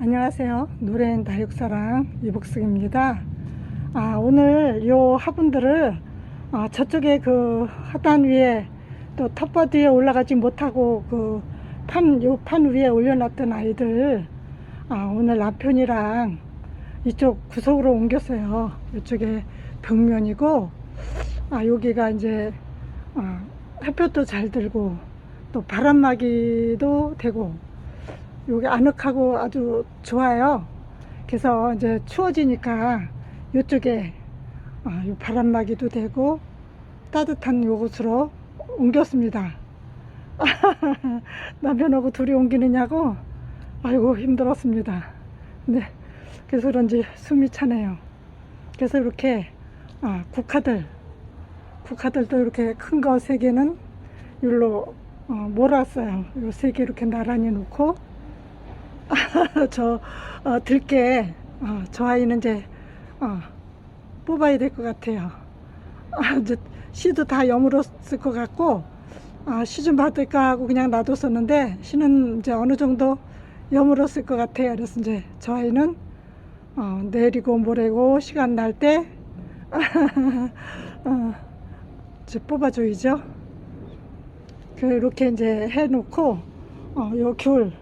안녕하세요. 노래인 다육사랑 이복숙입니다. 아, 오늘 요 화분들을 아, 저쪽에 그 하단 위에 또 텃밭 위에 올라가지 못하고 그 판, 요 판 위에 올려놨던 아이들 아, 오늘 남편이랑 이쪽 구석으로 옮겼어요. 이쪽에 벽면이고 아, 여기가 이제 아, 햇볕도 잘 들고 또 바람막이도 되고 여기 아늑하고 아주 좋아요. 그래서 이제 추워지니까 이쪽에 아, 요 바람막이도 되고 따뜻한 요곳으로 옮겼습니다. 남편하고 둘이 옮기느냐고 아이고 힘들었습니다. 근데 그래서 그런지 숨이 차네요. 그래서 이렇게 아, 국화들 국화들도 이렇게 큰 거 세 개는 여기로 어, 몰았어요. 요 세 개 이렇게 나란히 놓고 저 어, 들깨 어, 저 아이는 이제 어, 뽑아야 될 것 같아요. 아, 이제 씨도 다 여물었을 것 같고 아, 씨좀 받을까 하고 그냥 놔뒀었는데 씨는 이제 어느 정도 여물었을 것 같아요. 그래서 이제 저 아이는 어, 내리고 모레고 시간 날때 어, 뽑아줘야죠. 그 이렇게 이제 해놓고 어, 요 귤,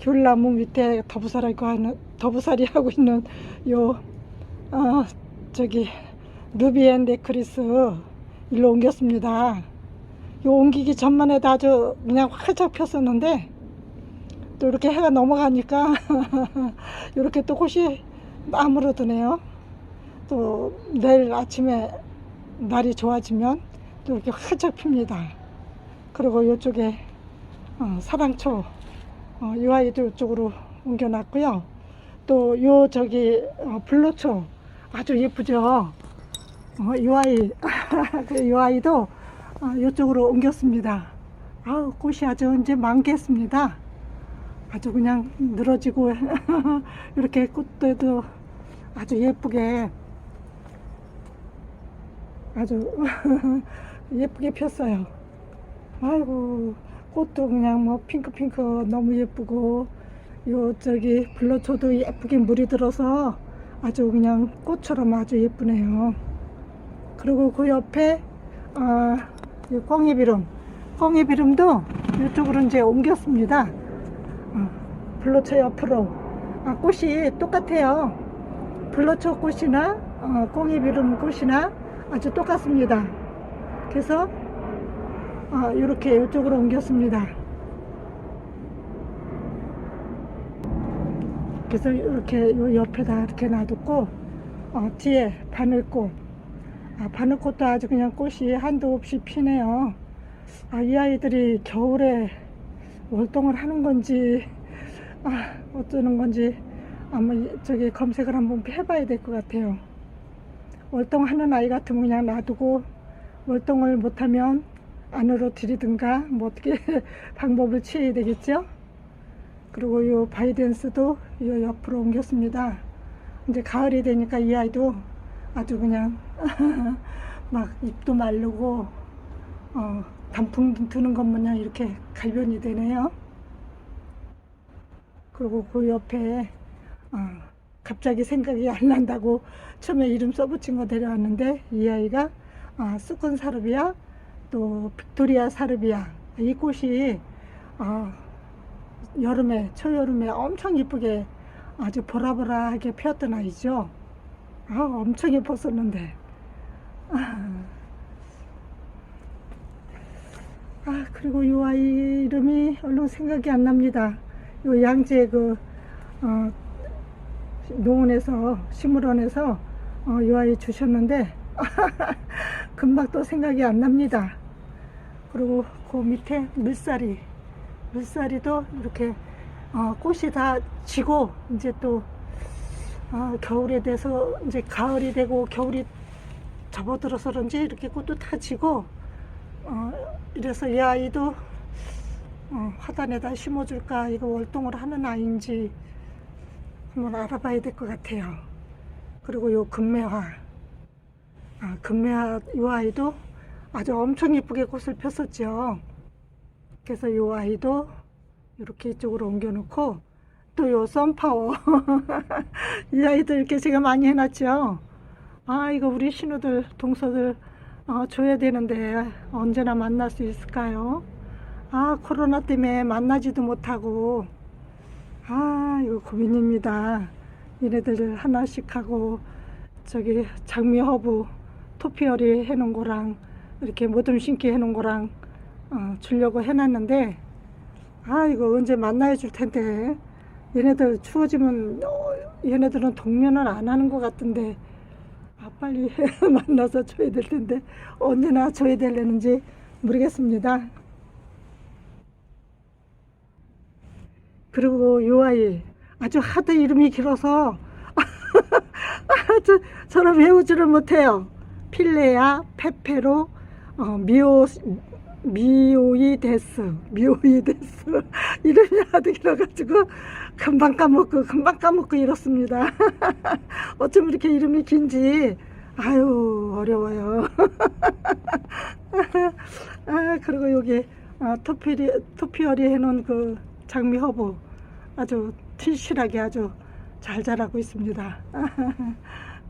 귤나무 밑에 더부살하고 하는 더부살이 하고 있는 요 어, 저기 루비앤 네크리스 일로 옮겼습니다. 요 옮기기 전만 해도 아주 그냥 활짝 폈었는데 또 이렇게 해가 넘어가니까 이렇게 또 꽃이 아무러드네요. 또 내일 아침에 날이 좋아지면 또 이렇게 활짝 핍니다. 그리고 이쪽에 어, 사랑초 어, 이 아이도 이쪽으로 옮겨놨고요. 또 요 저기 어, 블로초 아주 예쁘죠. 어, 이 아이 그이 아이도 어, 이쪽으로 옮겼습니다. 아우 꽃이 아주 이제 만개했습니다. 아주 그냥 늘어지고 이렇게 꽃들도 아주 예쁘게 아주 예쁘게 폈어요. 아이고 꽃도 그냥 뭐 핑크핑크 너무 예쁘고 요 저기 블러초도 예쁘게 물이 들어서 아주 그냥 꽃처럼 아주 예쁘네요. 그리고 그 옆에 아, 이 꽁이비름 꽁이비름도 이쪽으로 이제 옮겼습니다. 어, 블러초 옆으로 아, 꽃이 똑같아요. 블러초 꽃이나 어, 꽁이비름 꽃이나 아주 똑같습니다. 그래서 어, 이렇게 이쪽으로 옮겼습니다. 그래서 이렇게 요 옆에다 이렇게 놔뒀고 어, 뒤에 바늘꽃 아, 바늘꽃도 아주 그냥 꽃이 한도 없이 피네요. 아, 이 아이들이 겨울에 월동을 하는 건지 아, 어쩌는 건지 아마 저기 검색을 한번 해봐야 될 것 같아요. 월동하는 아이 같으면 그냥 놔두고 월동을 못하면 안으로 들이든가 뭐 어떻게 방법을 취해야 되겠죠. 그리고 요 바이댄스도 요 옆으로 옮겼습니다. 이제 가을이 되니까 이 아이도 아주 그냥 막 잎도 마르고 어, 단풍 드는 것 마냥 이렇게 갈변이 되네요. 그리고 그 옆에 어, 갑자기 생각이 안 난다고 처음에 이름 써붙인 거 데려왔는데 이 아이가 어, 수컷 사르비아 또 빅토리아 사르비아 이 꽃이 어, 여름에 초여름에 엄청 이쁘게 아주 보라보라하게 피었던 아이죠. 아, 엄청 예뻤었는데. 아, 아, 그리고 이 아이 이름이 얼른 생각이 안 납니다. 요 양재 그, 어, 농원에서, 식물원에서, 어, 이 아이 주셨는데, 금방 또 생각이 안 납니다. 그리고 그 밑에 물살이, 물살이도 이렇게, 어, 꽃이 다 지고, 이제 또, 아, 겨울에 돼서 이제 가을이 되고 겨울이 접어들어서 그런지 이렇게 꽃도 다 지고 어, 이래서 이 아이도 어, 화단에다 심어줄까 이거 월동을 하는 아이인지 한번 알아봐야 될 것 같아요. 그리고 요 금매화 아, 금매화 이 아이도 아주 엄청 예쁘게 꽃을 폈었죠. 그래서 이 아이도 이렇게 이쪽으로 옮겨놓고 또요 썬파워. 이 아이들 이렇게 제가 많이 해놨죠. 아 이거 우리 신우들 동서들 어, 줘야 되는데 언제나 만날 수 있을까요? 아 코로나 때문에 만나지도 못하고. 아 이거 고민입니다. 얘네들 하나씩 하고 저기 장미 허브 토피어리 해놓은 거랑 이렇게 모둠 신기 해놓은 거랑 어, 주려고 해놨는데 아 이거 언제 만나야 줄 텐데. 얘네들 추워지면 어, 얘네들은 동면을 안 하는 것 같은데 아 빨리 만나서 줘야 될 텐데 언제나 줘야 되려는지 모르겠습니다. 그리고 요 아이 아주 하도 이름이 길어서 저, 저는 외우지를 못해요. 필레야 페페로 어, 미오 미오이데스 미오이데스. 이름이 하도 길어가지고 금방 까먹고 금방 까먹고 이렇습니다. 어쩜 이렇게 이름이 긴지. 아유 어려워요. 아 그리고 여기 아, 토피리 토피어리 해놓은 그 장미 허브 아주 튼실하게 아주 잘 자라고 있습니다.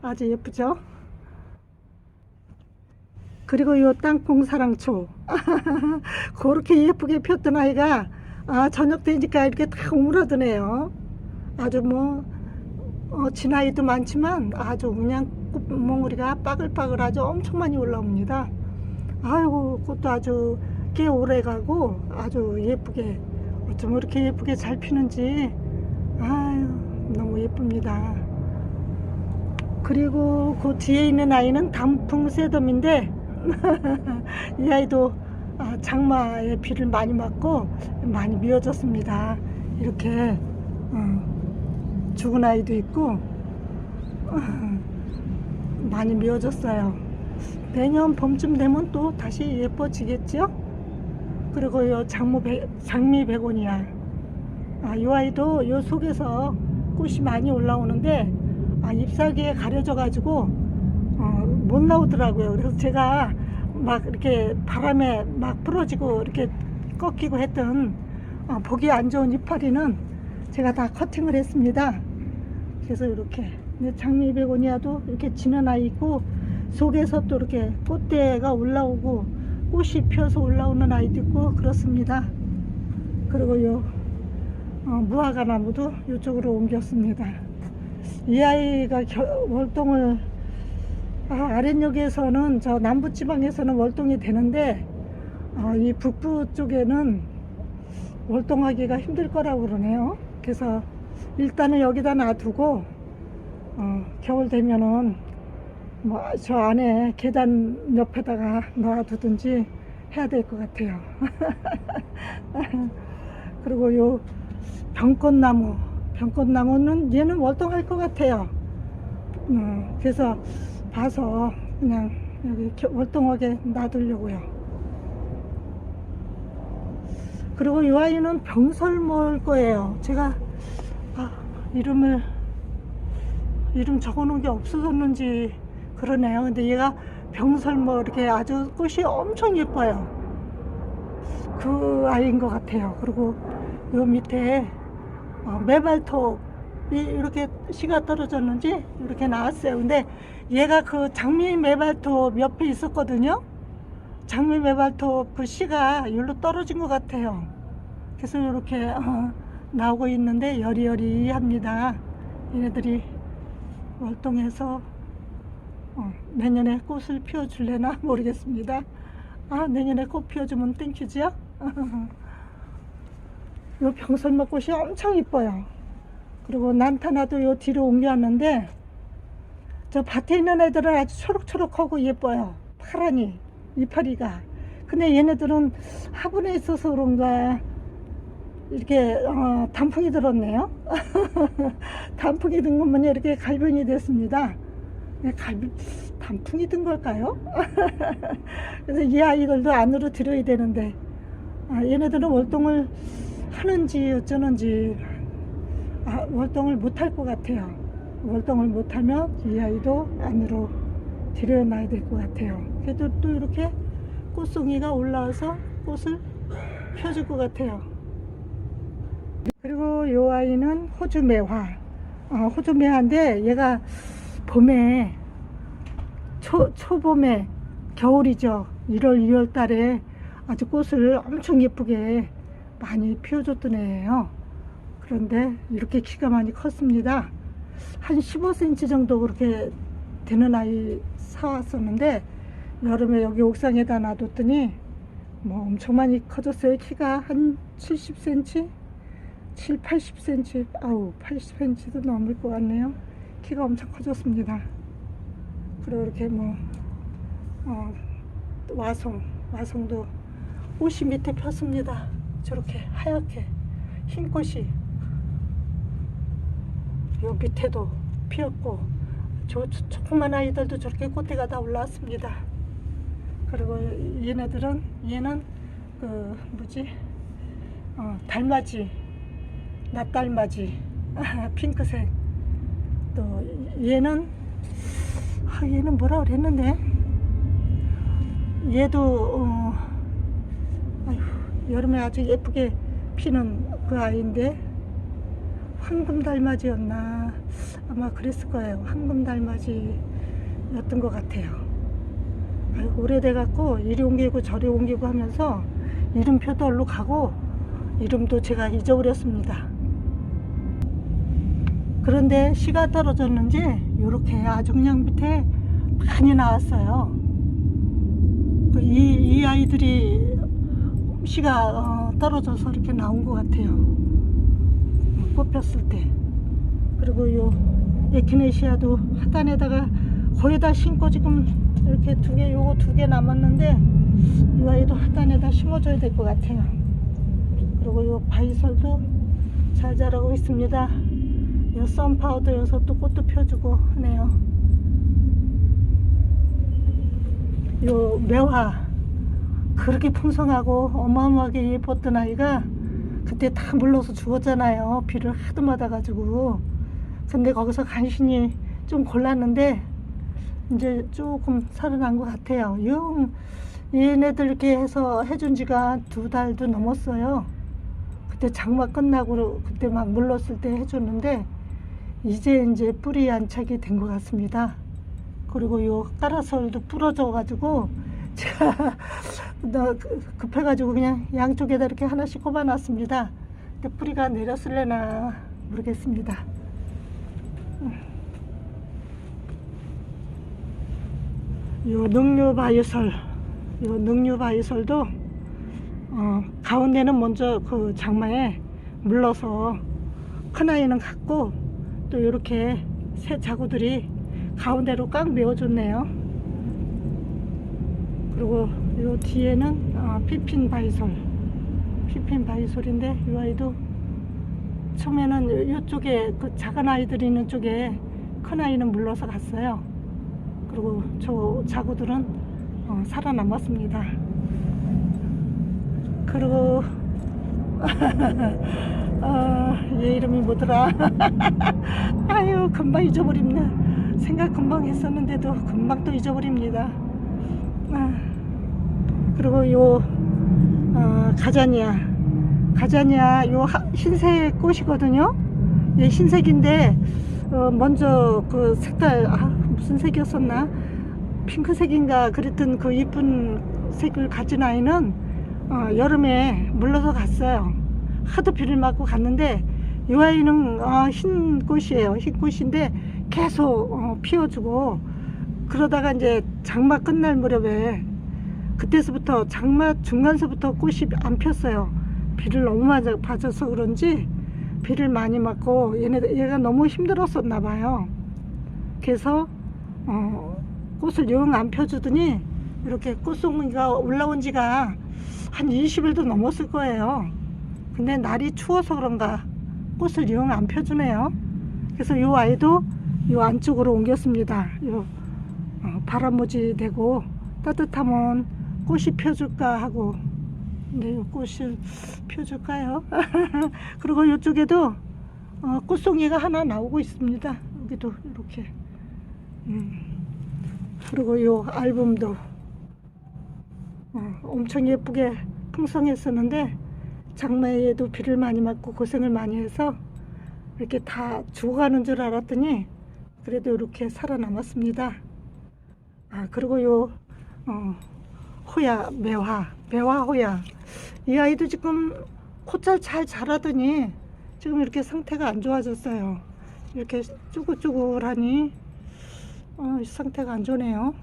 아주 예쁘죠 그리고 요 땅콩 사랑초. 그렇게 예쁘게 폈던 아이가 아 저녁 되니까 이렇게 다 오므라드네요. 아주 뭐 어, 진아이도 많지만 아주 그냥 꽃몽우리가 빠글빠글 아주 엄청 많이 올라옵니다. 아이고 꽃도 아주 꽤 오래 가고 아주 예쁘게 어쩜 이렇게 예쁘게 잘 피는지. 아유 너무 예쁩니다. 그리고 그 뒤에 있는 아이는 단풍새돔인데 이 아이도 아, 장마에 비를 많이 맞고 많이 미어졌습니다. 이렇게 어, 죽은 아이도 있고 어, 많이 미어졌어요. 내년 봄쯤 되면 또 다시 예뻐지겠죠? 그리고 요 장모 배, 장미 베고니아 아, 이 아이도 요 속에서 꽃이 많이 올라오는데 아, 잎사귀에 가려져 가지고 어, 못 나오더라고요. 그래서 제가 막 이렇게 바람에 막 부러지고 이렇게 꺾이고 했던 어, 보기 안 좋은 이파리는 제가 다 커팅을 했습니다. 그래서 이렇게 장미 베고니아도 이렇게 아이 있고 속에서 또 이렇게 꽃대가 올라오고 꽃이 펴서 올라오는 아이도 있고 그렇습니다. 그리고 요 어, 무화과 나무도 이쪽으로 옮겼습니다. 이 아이가 겨, 월동을 아, 아랫역에서는 저 남부지방에서는 월동이 되는데 어, 이 북부 쪽에는 월동하기가 힘들 거라고 그러네요. 그래서 일단은 여기다 놔두고 어, 겨울 되면은 뭐 저 안에 계단 옆에다가 놔두든지 해야 될 것 같아요. 그리고 요 병꽃나무, 병꽃나무는 얘는 월동할 것 같아요. 어, 그래서 봐서 그냥 여기 겨- 월동하게 놔두려고요. 그리고 이 아이는 병설모일 거예요. 제가 아, 이름을 이름 적어놓은 게 없어졌는지 그러네요. 근데 얘가 병설모 이렇게 아주 꽃이 엄청 예뻐요. 그 아이인 것 같아요. 그리고 요 밑에 어, 메발톱이 이렇게 씨가 떨어졌는지 이렇게 나왔어요. 근데 얘가 그 장미 메발톱 옆에 있었거든요. 장미 메발톱 그 씨가 여기로 떨어진 것 같아요. 그래서 이렇게 어, 나오고 있는데 여리여리합니다. 얘네들이 월동해서 어, 내년에 꽃을 피워줄래나 모르겠습니다. 아 내년에 꽃 피워주면 땡큐지요? 요 병설모 꽃이 엄청 이뻐요. 그리고 난타나도 요 뒤로 옮겨왔는데 저 밭에 있는 애들은 아주 초록초록하고 예뻐요. 파란이 이파리가. 근데 얘네들은 화분에 있어서 그런가 이렇게 어, 단풍이 들었네요. 단풍이 든 것만 이렇게 갈변이 됐습니다. 네, 갈비, 단풍이 든 걸까요? 그래서 이 아이들도 안으로 들여야 되는데 아, 얘네들은 월동을 하는지 어쩌는지 아, 월동을 못할 것 같아요. 월동을 못하면 이 아이도 안으로 들여놔야 될 것 같아요. 그래도 또 이렇게 꽃송이가 올라와서 꽃을 펴줄 것 같아요. 그리고 요 아이는 호주 매화. 어, 호주 매화인데 얘가 봄에 초, 초봄에 겨울이죠. 1월, 2월 달에 아주 꽃을 엄청 예쁘게 많이 피워줬던 애예요. 그런데 이렇게 키가 많이 컸습니다. 한 15cm 정도 그렇게 되는 아이 사왔었는데 여름에 여기 옥상에다 놔뒀더니 뭐 엄청 많이 커졌어요. 키가 한 70cm? 7, 80cm, 아우 80cm도 넘을 것 같네요. 키가 엄청 커졌습니다. 그리고 이렇게 뭐 어, 와송, 와송도 옷이 밑에 폈습니다. 저렇게 하얗게 흰 꽃이 요 밑에도 피었고 저 조- 조그만 아이들도 저렇게 꽃대가 다 올라왔습니다. 그리고 얘네들은 얘는 그 뭐지? 어, 달맞이 낫달맞이 핑크색. 또 얘는 아, 얘는 뭐라 그랬는데? 얘도 어, 아휴, 여름에 아주 예쁘게 피는 그 아이인데 황금 달맞이였나? 아마 그랬을 거예요. 황금 달맞이였던 것 같아요. 아유, 오래돼 갖고 이리 옮기고 저리 옮기고 하면서 이름표도 얼로 가고 이름도 제가 잊어버렸습니다. 그런데 씨가 떨어졌는지 이렇게 아중량 밑에 많이 나왔어요. 그 이, 이 아이들이 씨가 어, 떨어져서 이렇게 나온 것 같아요 뽑혔을 때 그리고 요 에키네시아도 하단에다가 거의 다 심고 지금 이렇게 두 개 요거 두 개 남았는데 이 아이도 하단에다 심어줘야 될 것 같아요. 그리고 요 바이솔도 잘 자라고 있습니다. 요 썬파우더여서 또 꽃도 펴주고 하네요. 요 매화 그렇게 풍성하고 어마어마하게 예뻤던 아이가 그때 다 물러서 죽었잖아요. 비를 하도 맞아가지고. 근데 거기서 간신히 좀 골랐는데, 이제 조금 살아난 것 같아요. 영, 얘네들 이렇게 해서 해준 지가 두 달도 넘었어요. 그때 장마 끝나고 그때 막 물렀을 때 해줬는데, 이제 이제 뿌리 안착이 된 것 같습니다. 그리고 요 까라솔도 부러져 가지고, 제가 나 그- 급해가지고 그냥 양쪽에다 이렇게 하나씩 꼽아놨습니다. 근데 뿌리가 내렸을래나 모르겠습니다. 음. 요 능류 바이솔, 요 능류 바이솔도 어, 가운데는 먼저 그 장마에 물러서 큰 아이는 갔고 또 이렇게 새 자구들이 가운데로 꽉 메워줬네요. 그리고 요 뒤에는 어, 피핀 바이솔. 피핀 바이솔인데 이 아이도 처음에는 이쪽에 그 작은 아이들이 있는 쪽에 큰 아이는 물러서 갔어요. 그리고 저 자구들은 어, 살아남았습니다. 그리고 아, 얘 이름이 뭐더라? 아유 금방 잊어버립니다. 생각 금방 했었는데도 금방 또 잊어버립니다. 아, 그리고 요 어, 가자니아. 가자니아 요 하- 흰색 꽃이거든요. 얘 흰색인데 어, 먼저 그 색깔 아, 무슨 색이었었나? 핑크색인가 그랬던 그 이쁜 색을 가진 아이는 어, 여름에 물러서 갔어요. 하도 비를 맞고 갔는데 이 아이는 어, 흰 꽃이에요. 흰 꽃인데 계속 어, 피워주고 그러다가 이제 장마 끝날 무렵에 그때서부터 장마 중간서부터 꽃이 안 폈어요. 비를 너무 많이 맞아서 그런지 비를 많이 맞고 얘네 얘가 너무 힘들었었나 봐요. 그래서 어, 꽃을 영 안 펴주더니 이렇게 꽃송이가 올라온 지가 한 20일도 넘었을 거예요. 근데 날이 추워서 그런가 꽃을 영 안 펴주네요. 그래서 이 아이도 이 안쪽으로 옮겼습니다. 요 어, 바람모지 되고 따뜻하면 꽃이 펴줄까 하고 네, 요 꽃을 펴줄까요? 그리고 이쪽에도 어, 꽃송이가 하나 나오고 있습니다. 여기도 이렇게 음. 그리고 요 앨범도 어, 엄청 예쁘게 풍성했었는데 장마에도 비를 많이 맞고 고생을 많이 해서 이렇게 다 죽어가는 줄 알았더니 그래도 이렇게 살아남았습니다. 아 그리고 요 어, 호야 매화 매화 호야 이 아이도 지금 콧잘 잘 자라더니 지금 이렇게 상태가 안 좋아졌어요. 이렇게 쭈글쭈글하니 어, 이 상태가 안 좋네요.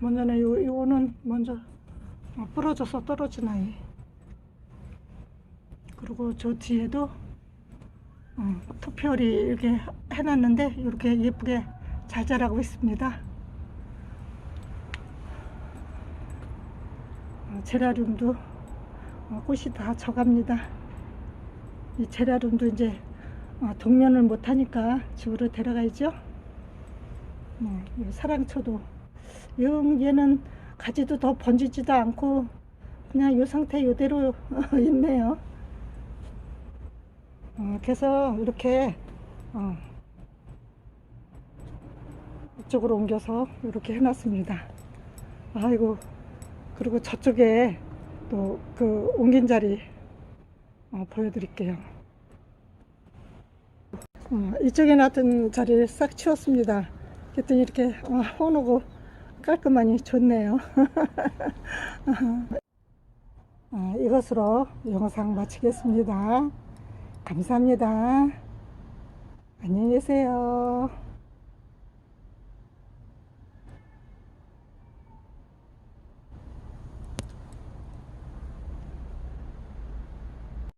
먼저는 요, 요거는 먼저 어, 부러져서 떨어진 아이. 그리고 저 뒤에도 어, 토피어리 이렇게 해놨는데 이렇게 예쁘게 잘 자라고 있습니다. 어, 제라늄도 어, 꽃이 다 져갑니다. 이 제라늄도 이제 어, 동면을 못하니까 집으로 데려가야죠. 뭐, 이 사랑초도 영 얘는 가지도 더 번지지도 않고 그냥 이 상태 이대로 있네요. 어, 그래서 이렇게 어, 이쪽으로 옮겨서 이렇게 해놨습니다. 아이고 그리고 저쪽에 또 그 옮긴 자리 어, 보여드릴게요. 어, 이쪽에 놨던 자리를 싹 치웠습니다. 그랬더니 이렇게 어, 헌오고 깔끔하니 좋네요. 어, 이것으로 영상 마치겠습니다. 감사합니다. 안녕히 계세요.